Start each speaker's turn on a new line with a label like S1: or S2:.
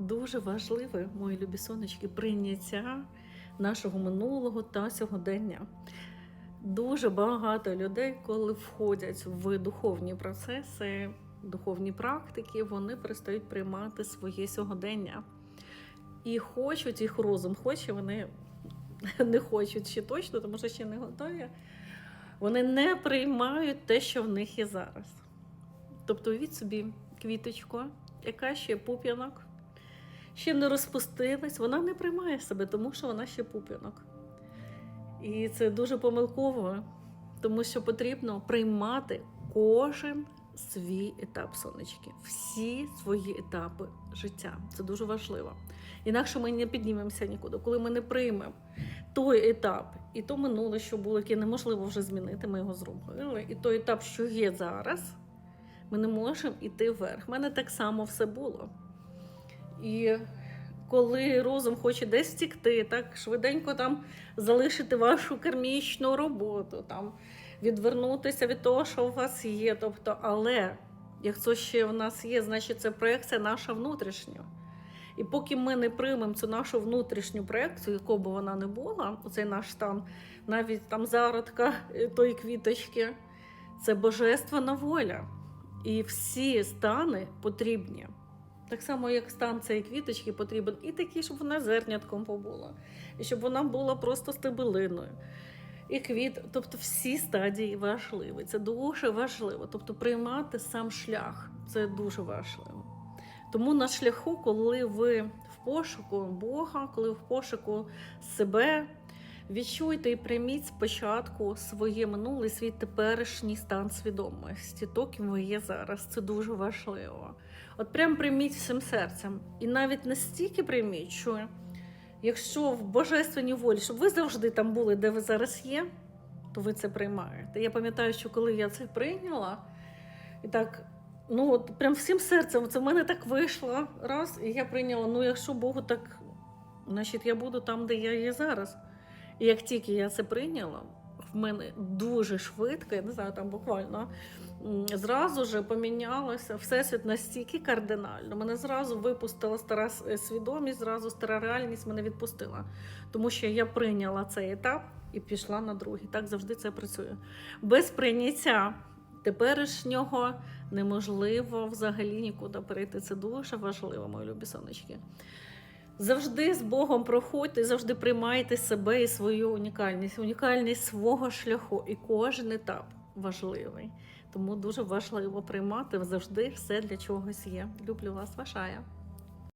S1: дуже важливе, мої любі сонечки, прийняття нашого минулого та сьогодення. Дуже багато людей, коли входять в духовні процеси, духовні практики, вони перестають приймати своє сьогодення. І хочуть, їх розум хоче, вони не хочуть ще точно, тому що ще не готові. Вони не приймають те, що в них є зараз. Тобто, від собі квіточку, яка ще пуп'янок, ще не розпустилась, вона не приймає себе, тому що вона ще пуп'янок. І це дуже помилково, тому що потрібно приймати кожен свій етап сонечки, всі свої етапи життя. Це дуже важливо. Інакше ми не піднімемося нікуди. Коли ми не приймемо той етап і то минуле, що було, яке неможливо вже змінити, ми його зробили. І той етап, що є зараз, ми не можемо йти вверх. У мене так само все було. І коли розум хоче десь втікти, так швиденько там залишити вашу кармічну роботу, там відвернутися від того, що у вас є. Тобто, але якщо ще в нас є, значить це проекція наша внутрішня. І поки ми не приймемо цю нашу внутрішню проекцію, якою б вона не була, оцей наш стан, навіть там зародка е, тої квіточки, це божественна воля. І всі стани потрібні. Так само, як стан цієї квіточки потрібен і такий, щоб вона зернятком побула, і щоб вона була просто стебелиною. І квіт, тобто всі стадії важливі. Це дуже важливо. Тобто приймати сам шлях це дуже важливо. Тому на шляху, коли ви в пошуку Бога, коли в пошуку себе, відчуйте і прийміть спочатку своє минуле, свій теперішній стан свідомості, то ким ви є зараз. Це дуже важливо. От прям прийміть всім серцем. І навіть настільки прийміть, що якщо в божественній волі, щоб ви завжди там були, де ви зараз є, то ви це приймаєте. Я пам'ятаю, що коли я це прийняла, і так, ну от прям всім серцем, це в мене так вийшло раз, і я прийняла, ну якщо Богу так, значить я буду там, де я є зараз. І як тільки я це прийняла, в мене дуже швидко, я не знаю, там буквально зразу ж помінялося всесвіт настільки кардинально. Мене зразу випустила стара свідомість, зразу стара реальність мене відпустила. Тому що я прийняла цей етап і пішла на другий. Так завжди це працює. Без прийняття теперішнього неможливо взагалі нікуди перейти. Це дуже важливо, мої любі сонечки. Завжди з Богом проходьте, завжди приймайте себе і свою унікальність, унікальність свого шляху. І кожен етап важливий. Тому дуже важливо приймати завжди все для чогось є. Люблю вас, вашая.